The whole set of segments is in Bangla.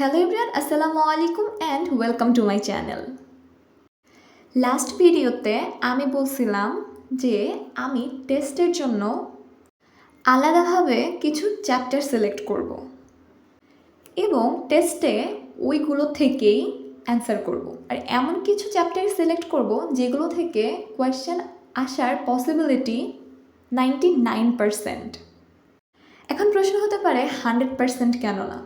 হ্যালো ইব্রান আসসালামু আলাইকুম and welcome to my channel last ভিডিওতে আমি বলছিলাম যে আমি টেস্টের জন্য আলাদাভাবে কিছু চ্যাপ্টার সিলেক্ট করব এবং টেস্টে ওইগুলো থেকেই অ্যান্সার করব। আর এমন কিছু চ্যাপ্টার সিলেক্ট করব যেগুলো থেকে কোয়েশ্চেন আসার পসিবিলিটি নাইনটি নাইন পারসেন্ট এখন প্রশ্ন হতে পারে হান্ড্রেড পারসেন্ট কেন না?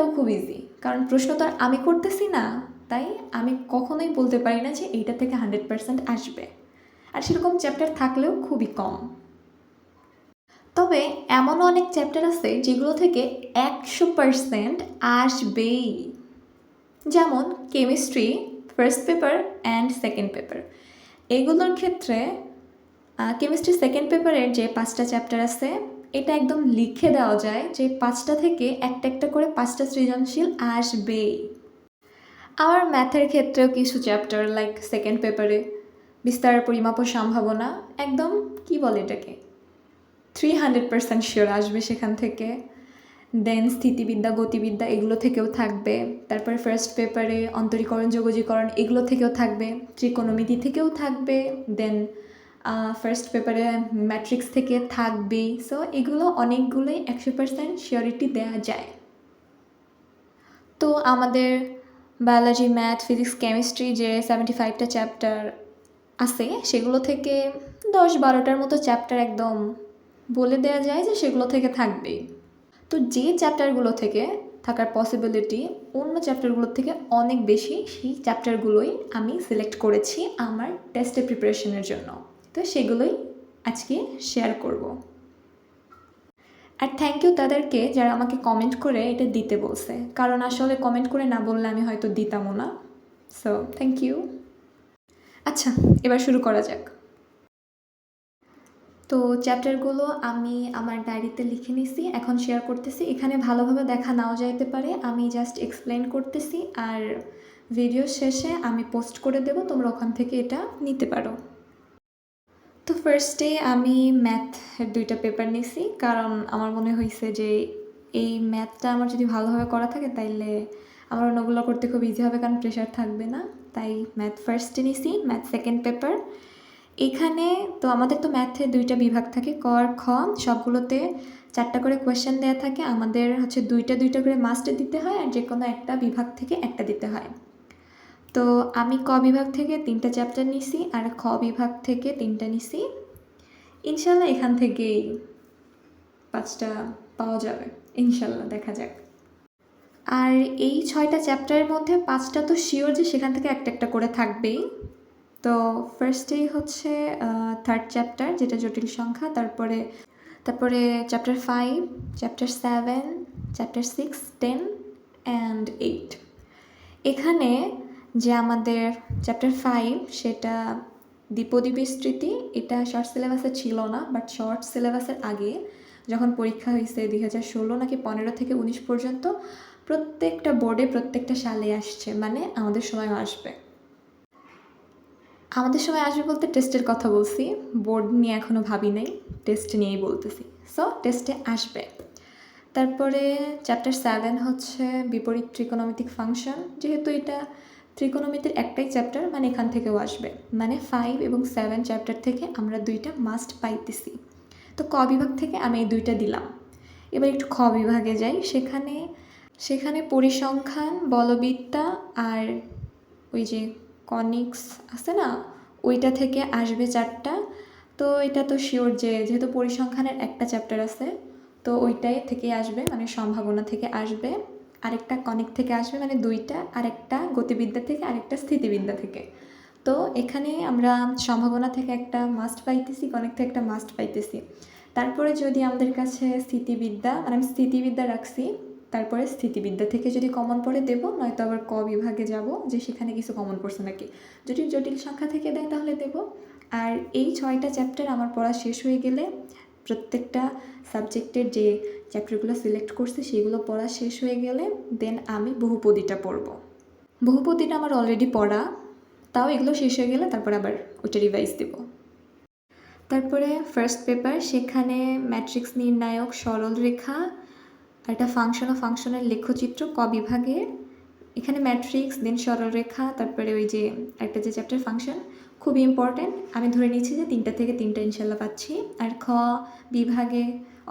অ্যান্সারটাও খুব ইজি কারণ প্রশ্ন তো আর আমি করতেছি না, তাই আমি কখনোই বলতে পারি না যে এইটা থেকে হান্ড্রেড পার্সেন্ট আসবে। আর সেরকম চ্যাপ্টার থাকলেও খুবই কম। তবে এমনও অনেক চ্যাপ্টার আছে যেগুলো থেকে একশো পার্সেন্ট আসবেই। যেমন chemistry first paper and second paper এগুলোর ক্ষেত্রে কেমিস্ট্রি সেকেন্ড পেপারের যে পাঁচটা চ্যাপ্টার আছে এটা একদম লিখে দেওয়া যায় যে পাঁচটা থেকে একটা একটা করে পাঁচটা সৃজনশীল আসবেই। আমার ম্যাথের ক্ষেত্রেও কিছু চ্যাপ্টার লাইক সেকেন্ড পেপারে বিস্তার পরিমাপ ও সম্ভাবনা, একদম কি বলে এটাকে? থ্রি হান্ড্রেড পার্সেন্ট শিওর আসবে সেখান থেকে। দেন স্থিতিবিদ্যা, গতিবিদ্যা এগুলো থেকেও থাকবে। তারপর ফার্স্ট পেপারে অন্তরীকরণ, যোগজীকরণ এগুলো থেকেও থাকবে। ত্রিকোণমিতি থেকেও থাকবে। দেন ফার্স্ট পেপারে ম্যাট্রিক্স থেকে থাকবেই। সো এগুলো অনেকগুলোই একশো পার্সেন্ট শিওরিটি দেওয়া যায়। তো আমাদের বায়োলজি ম্যাথ ফিজিক্স কেমিস্ট্রি যে সেভেন্টি ফাইভটা চ্যাপ্টার আছে, সেগুলো থেকে দশ বারোটার মতো চ্যাপ্টার একদম বলে দেওয়া যায় যে সেগুলো থেকে থাকবেই। তো যে চ্যাপ্টারগুলো থেকে থাকার পসিবিলিটি অন্য চ্যাপ্টারগুলোর থেকে অনেক বেশি, সেই চ্যাপ্টারগুলোই আমি সিলেক্ট করেছি আমার টেস্টের প্রিপারেশনের জন্য। তো সেগুলোই আজকে শেয়ার করব। আর থ্যাংক ইউ তাদেরকে যারা আমাকে কমেন্ট করে এটা দিতে বলছে। কারণ আসলে কমেন্ট করে না বললে আমি হয়তো দিতামও না। সো থ্যাংক ইউ আচ্ছা এবার শুরু করা যাক। তো চ্যাপ্টারগুলো আমি আমার ডায়েরিতে লিখে নিছি, এখন শেয়ার করতেছি। এখানে ভালোভাবে দেখা নাও যাইতে পারে, আমি জাস্ট এক্সপ্লেন করতেছি। আর ভিডিও শেষে আমি পোস্ট করে দেব, তোমরা ওখান থেকে এটা নিতে পারো। তো ফার্স্টে আমি ম্যাথের দুইটা পেপার নিছি, কারণ আমার মনে হয়েছে যে এই ম্যাথটা আমার যদি ভালোভাবে করা থাকে তাইলে আমার অন্যগুলো করতে খুব ইজি হবে, কারণ প্রেশার থাকবে না। তাই ম্যাথ ফার্স্টে নিছি ম্যাথ সেকেন্ড পেপার এখানে তো আমাদের তো ম্যাথে দুইটা বিভাগ থাকে, ক আর খ। সবগুলোতে চারটা করে কোয়েশ্চেন দেওয়া থাকে, আমাদের হচ্ছে দুইটা দুইটা করে মাস্টে দিতে হয়, আর যে কোনো একটা বিভাগ থেকে একটা দিতে হয়। তো আমি ক বিভাগ থেকে তিনটা চ্যাপ্টার নিছি আর খ বিভাগ থেকে তিনটা নিছি। ইনশাল্লাহ এখান থেকেই পাঁচটা পাওয়া যাবে। ইনশাল্লাহ, দেখা যাক। আর এই ছয়টা চ্যাপ্টারের মধ্যে পাঁচটা তো শিওর যে সেখান থেকে একটা একটা করে থাকবেই। তো ফার্স্টেই হচ্ছে থার্ড চ্যাপ্টার যেটা জটিল সংখ্যা। তারপরে তারপরে chapter five chapter seven chapter six ten and eight এখানে যে আমাদের চ্যাপ্টার ফাইভ সেটা দ্বিপদী বিস্তৃতি এটা শর্ট সিলেবাসে ছিল না বাট শর্ট সিলেবাসের আগে যখন পরীক্ষা হয়েছে দুই হাজার ষোলো নাকি পনেরো থেকে উনিশ পর্যন্ত, প্রত্যেকটা বোর্ডে প্রত্যেকটা সালে আসছে মানে আমাদের সময়ও আসবে। আমাদের সময় আসবে বলতে টেস্টের কথা বলছি বোর্ড নিয়ে এখনও ভাবি নাই টেস্ট নিয়েই বলতেছি। সো টেস্টে আসবে। তারপরে চ্যাপ্টার সেভেন হচ্ছে বিপরীত ত্রিকোণমিতিক ফাংশন যেহেতু এটা ত্রিকোণমিতির একটাই চ্যাপ্টার মানে এখান থেকেও আসবে। মানে ফাইভ এবং সেভেন চ্যাপ্টার থেকে আমরা দুইটা মাস্ট পাইতেছি। তো ক বিভাগ থেকে আমি এই দুইটা দিলাম। এবার একটু খ বিভাগে যাই। সেখানে সেখানে পরিসংখ্যান, বলবিদ্যা আর ওই যে কনিক্স আছে না? ওইটা থেকে আসবে চারটা। তো এটা তো শিওর যে যেহেতু পরিসংখ্যানের একটা চ্যাপ্টার আছে, তো ওইটাই থেকে আসবে মানে সম্ভাবনা থেকে আসবে। আরেকটা কনিক থেকে আসবে মানে দুইটা, আরেকটা গতিবিদ্যা থেকে, আরেকটা স্থিতিবিদ্যা থেকে। তো এখানে আমরা সম্ভাবনা থেকে একটা মাস্ট পাইতেছি কনেক থেকে একটা মাস্ট পাইতেছি। তারপরে যদি আমাদের কাছে স্থিতিবিদ্যা মানে আমি স্থিতিবিদ্যা রাখছি, তারপরে স্থিতিবিদ্যা থেকে যদি কমন পড়ে দেবো, নয়তো আবার ক বিভাগে যাব, যে সেখানে কিছু কমন পড়ছে নাকি। যদি জটিল সংখ্যা থেকে দেয় তাহলে দেব। আর এই ছয়টা চ্যাপ্টার আমার পড়া শেষ হয়ে গেলে প্রত্যেকটা সাবজেক্টের যে চ্যাপ্টারগুলো সিলেক্ট করছে, সেগুলো পড়া শেষ হয়ে গেলে দেন আমি বহুপদীটা পড়ব। বহুপদীটা আমার অলরেডি পড়া, তাও এগুলো শেষ হয়ে গেলে তারপর আবার ওইটা রিভাইজ দেব। তারপরে ফার্স্ট পেপার সেখানে ম্যাট্রিক্স নির্ণায়ক সরল রেখা, আর এটা ফাংশন ও ফাংশনের লেখচিত্র ক বিভাগের। এখানে ম্যাট্রিক্স দেন সরলরেখা তারপরে ওই যে একটা যে চ্যাপ্টার ফাংশন খুবই ইম্পর্ট্যান্ট আমি ধরে নিচ্ছি যে তিনটা থেকে তিনটা ইনশাল্লাহ পাচ্ছি। আর খ, বিভাগে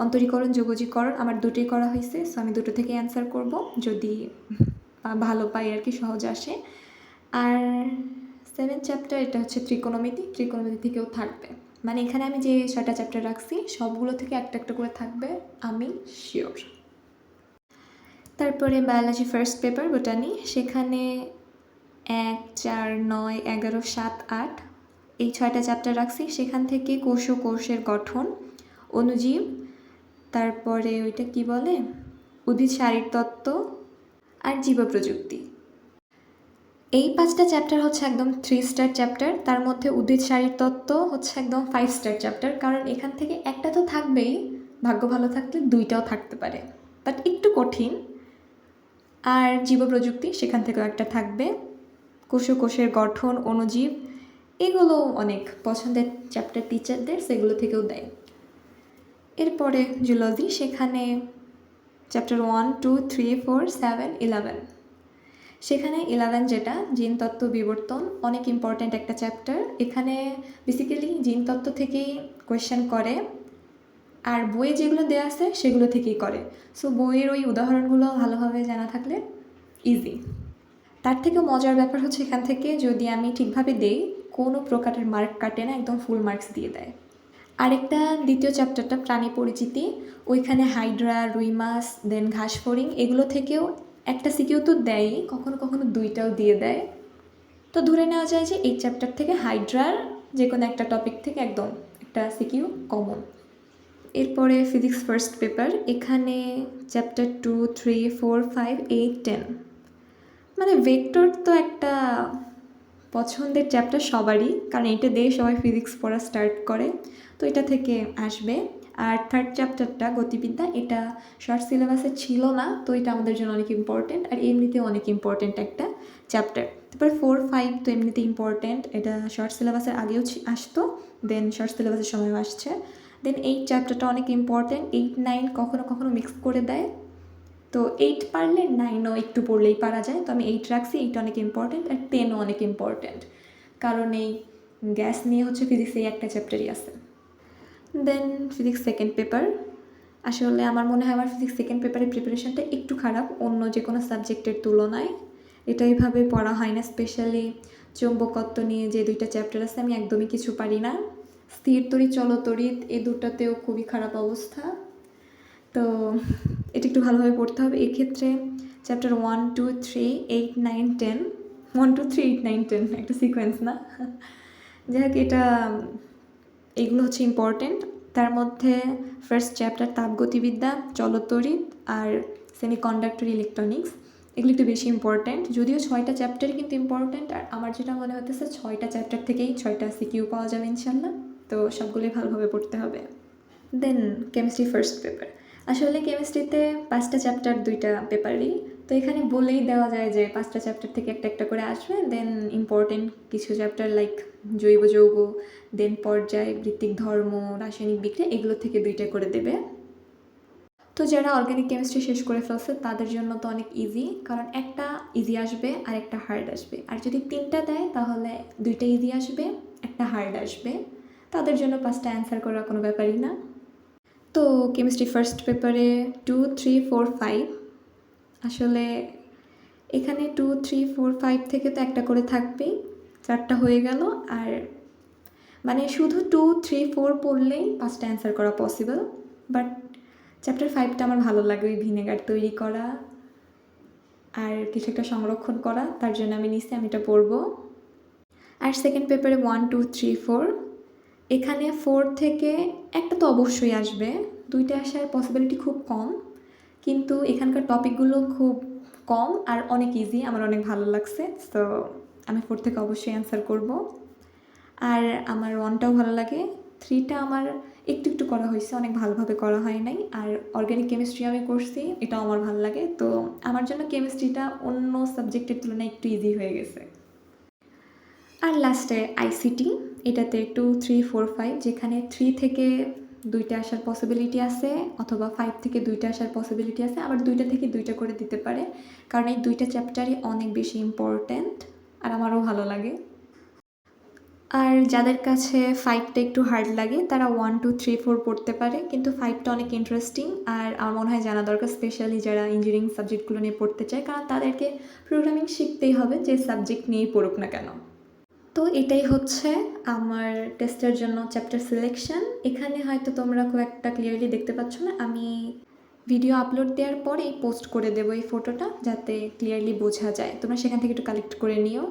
অন্তরীকরণ, যোগজীকরণ আমার দুটোই করা হয়েছে সো আমি দুটো থেকে অ্যান্সার করব যদি ভালো পাই আর কি, সহজ আসে। আর সেভেন চ্যাপ্টার এটা হচ্ছে ত্রিকোণমিতি। ত্রিকোণমিতি থেকেও থাকবে। মানে এখানে আমি যে ছয়টা চ্যাপ্টার রাখছি, সবগুলো থেকে একটা একটা করে থাকবে, আমি শিওর তারপরে বায়োলজি ফার্স্ট পেপার বোটানি সেখানে এক চার নয় এগারো সাত আট। এই ছয়টা চ্যাপ্টার রাখছি। সেখান থেকে কোষ ও কোষের গঠন অণুজীব তারপরে ওইটা কি বলে? উদ্ভিদ শারীরতত্ত্ব আর জীব প্রযুক্তি এই পাঁচটা চ্যাপ্টার হচ্ছে একদম থ্রি স্টার চ্যাপ্টার। তার মধ্যে উদ্ভিদ শারীরতত্ত্ব হচ্ছে একদম ফাইভ স্টার চ্যাপ্টার। কারণ এখান থেকে একটা তো থাকবেই। ভাগ্য ভালো থাকলে দুইটাও থাকতে পারে। বাট একটু কঠিন। আর জীব প্রযুক্তি সেখান থেকেও একটা থাকবে। কোষের গঠন অণুজীব এগুলো অনেক পছন্দের চ্যাপ্টার টিচারদের সেগুলো থেকেও দেয়। এরপরে জুলজি সেখানে chapter one two three four seven eleven সেখানে ইলেভেন যেটা জিন তত্ত্ব বিবর্তন, অনেক ইম্পর্ট্যান্ট একটা চ্যাপ্টার এখানে বেসিক্যালি জিন তত্ত্ব থেকেই কোয়েশ্চেন করে, আর বইয়ে যেগুলো দেওয়া আছে, সেগুলো থেকেই করে। সো বইয়ের ওই উদাহরণগুলো ভালোভাবে জানা থাকলে ইজি তার থেকেও মজার ব্যাপার হচ্ছে এখান থেকে যদি আমি ঠিকভাবে দেই, কোনো প্রকারের মার্ক কাটে না, একদম ফুল মার্কস দিয়ে দেয়। আরেকটা দ্বিতীয় চ্যাপ্টারটা প্রাণী পরিচিতি, ওইখানে হাইড্রা রুই মাছ দেন ঘাস ফড়িং এগুলো থেকেও একটা সিকিউ তো দেয়ই, কখনো কখনো দুইটাও দিয়ে দেয়। তো ধরে নেওয়া যায় যে এই চ্যাপ্টার থেকে হাইড্রার যে কোনো একটা টপিক থেকে একদম একটা সিকিউ কমন এরপরে ফিজিক্স ফার্স্ট পেপার এখানে chapter two three four five eight ten মানে ভেক্টর তো একটা পছন্দের চ্যাপ্টার সবারই, কারণ এটা দিয়ে সবাই ফিজিক্স পড়া স্টার্ট করে। তো এটা থেকে আসবে। আর থার্ড চ্যাপ্টারটা গতিবিদ্যা, এটা শর্ট সিলেবাসে ছিল না, তো এটা আমাদের জন্য অনেক ইম্পর্টেন্ট আর এমনিতেও অনেক ইম্পর্টেন্ট একটা চ্যাপ্টার তারপর ফোর ফাইভ তো এমনিতে ইম্পর্টেন্ট এটা শর্ট সিলেবাসের আগেও আসতো দেন শর্ট সিলেবাসের সময়ও আসছে। দেন এইট চ্যাপ্টারটা অনেক ইম্পর্টেন্ট এইট নাইন কখনো কখনো মিক্স করে দেয়। তো এইট পারলে নাইনও একটু পড়লেই পারা যায়। তো আমি এইট রাখছি এইট অনেক ইম্পর্টেন্ট আর টেনও অনেক ইম্পর্টেন্ট কারণ এই গ্যাস নিয়ে হচ্ছে ফিজিক্সে একটা চ্যাপ্টারই আছে। দেন ফিজিক্স সেকেন্ড পেপার আসলে আমার মনে হয় আমার ফিজিক্স সেকেন্ড পেপারের প্রিপারেশনটা একটু খারাপ, অন্য যে কোনো সাবজেক্টের তুলনায়। এটা এইভাবে পড়া হয় না স্পেশালি চৌম্বকত্ব নিয়ে যে দুইটা চ্যাপ্টার আছে, আমি একদমই কিছু পারি না। স্থির তড়িৎ, চলতড়িৎ এই দুটাতেও খুবই খারাপ অবস্থা। তো এটা একটু ভালোভাবে পড়তে হবে। এক্ষেত্রে chapter one two three eight nine ten one two three eight nine ten একটা সিকোয়েন্স না? যাই হোক, এটা, এগুলো হচ্ছে ইম্পর্টেন্ট তার মধ্যে ফার্স্ট চ্যাপ্টার তাপগতিবিদ্যা চলতরিৎ আর সেমিকন্ডাক্টর ইলেকট্রনিক্স এগুলো একটু বেশি ইম্পর্ট্যান্ট যদিও ছয়টা চ্যাপ্টারই কিন্তু ইম্পর্ট্যান্ট আর আমার যেটা মনে হতেছে ছয়টা চ্যাপ্টার থেকেই ছয়টা সিকিউ পাওয়া যাবে ইনশাল্লাহ। তো সবগুলোই ভালোভাবে পড়তে হবে। দেন কেমিস্ট্রি ফার্স্ট পেপার আসলে কেমিস্ট্রিতে পাঁচটা চ্যাপ্টার দুইটা পেপারই তো এখানে বলেই দেওয়া যায় যে পাঁচটা চ্যাপ্টার থেকে একটা একটা করে আসবে দেন ইম্পর্টেন্ট কিছু চ্যাপ্টার লাইক জৈব যৌগ দেন পর্যায়, ভিত্তিক ধর্ম, রাসায়নিক বিক্রিয়া, এগুলো থেকে দুইটা করে দেবে। তো যারা অর্গানিক কেমিস্ট্রি শেষ করে ফেলছে, তাদের জন্য তো অনেক ইজি কারণ একটা ইজি আসবে আর একটা হার্ড আসবে। আর যদি তিনটা দেয়, তাহলে দুইটা ইজি আসবে, একটা হার্ড আসবে। তাদের জন্য পাঁচটা অ্যান্সার করার কোনো ব্যাপারই না। তো কেমিস্ট্রি ফার্স্ট পেপারে টু থ্রি ফোর ফাইভ আসলে এখানে টু থ্রি ফোর ফাইভ থেকে তো একটা করে থাকবেই। চারটা হয়ে গেল আর মানে শুধু টু থ্রি ফোর পড়লেই পাঁচটা অ্যান্সার করা পসিবল বাট চ্যাপ্টার ফাইভটা আমার ভালো লাগে, ওই ভিনেগার তৈরি করা আর কিছু একটা সংরক্ষণ করা। তার জন্য আমি নিচ্ছি আমি এটা পড়ব। আর সেকেন্ড পেপারে ওয়ান টু থ্রি ফোর এখানে ফোর থেকে একটা তো অবশ্যই আসবে। দুইটা আসার পসিবিলিটি খুব কম, কিন্তু এখানকার টপিকগুলো খুব কম আর অনেক ইজি আমার অনেক ভালো লাগছে তো আমি ফোর থেকে অবশ্যই অ্যান্সার করব। আর আমার ওয়ানটাও ভালো লাগে থ্রিটা আমার একটু একটু করা হয়েছে, অনেক ভালোভাবে করা হয় নাই, আর অর্গ্যানিক কেমিস্ট্রি আমি করছি, এটাও আমার ভালো লাগে, তো আমার জন্য কেমিস্ট্রিটা অন্য সাবজেক্টের তুলনায় একটু ইজি হয়ে গেছে। আর লাস্টে আইসিটি এটাতে টু থ্রি ফোর ফাইভ যেখানে থ্রি থেকে দুইটা আসার পসিবিলিটি আছে, অথবা ফাইভ থেকে দুইটা আসার পসিবিলিটি আছে, আবার দুইটা থেকে দুইটা করে দিতে পারে। কারণ এই দুইটা চ্যাপ্টারই অনেক বেশি ইম্পর্ট্যান্ট আর আমারও ভালো লাগে। আর যাদের কাছে ফাইভটা একটু হার্ড লাগে, তারা ওয়ান টু থ্রি ফোর পড়তে পারে, কিন্তু ফাইভটা অনেক ইন্টারেস্টিং আর আমার মনে হয় জানা দরকার স্পেশালি যারা ইঞ্জিনিয়ারিং সাবজেক্টগুলো নিয়ে পড়তে চায়, কারণ তাদেরকে প্রোগ্রামিং শিখতেই হবে, যে সাবজেক্ট নিয়েই পড়ুক না কেন। তো এটাই হচ্ছে আমার টেস্টের জন্য চ্যাপ্টার সিলেকশন এখানে হয়তো তোমরা খুব একটা ক্লিয়ারলি দেখতে পাচ্ছ না, আমি ভিডিও আপলোড দেওয়ার পরেই পোস্ট করে দেবো এই ফটোটা যাতে ক্লিয়ারলি বোঝা যায়। তোমরা সেখান থেকে একটু কালেক্ট করে নিও।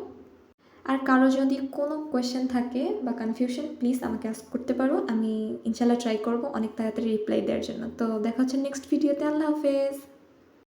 আর কারও যদি কোনো কোয়েশ্চেন থাকে বা কনফিউশন প্লিজ আমাকে আস্ক করতে পারো। আমি ইনশাল্লাহ ট্রাই করব অনেক তাড়াতাড়ি রিপ্লাই দেওয়ার জন্য। তো দেখা হচ্ছে নেক্সট ভিডিওতে আল্লাহ হাফেজ।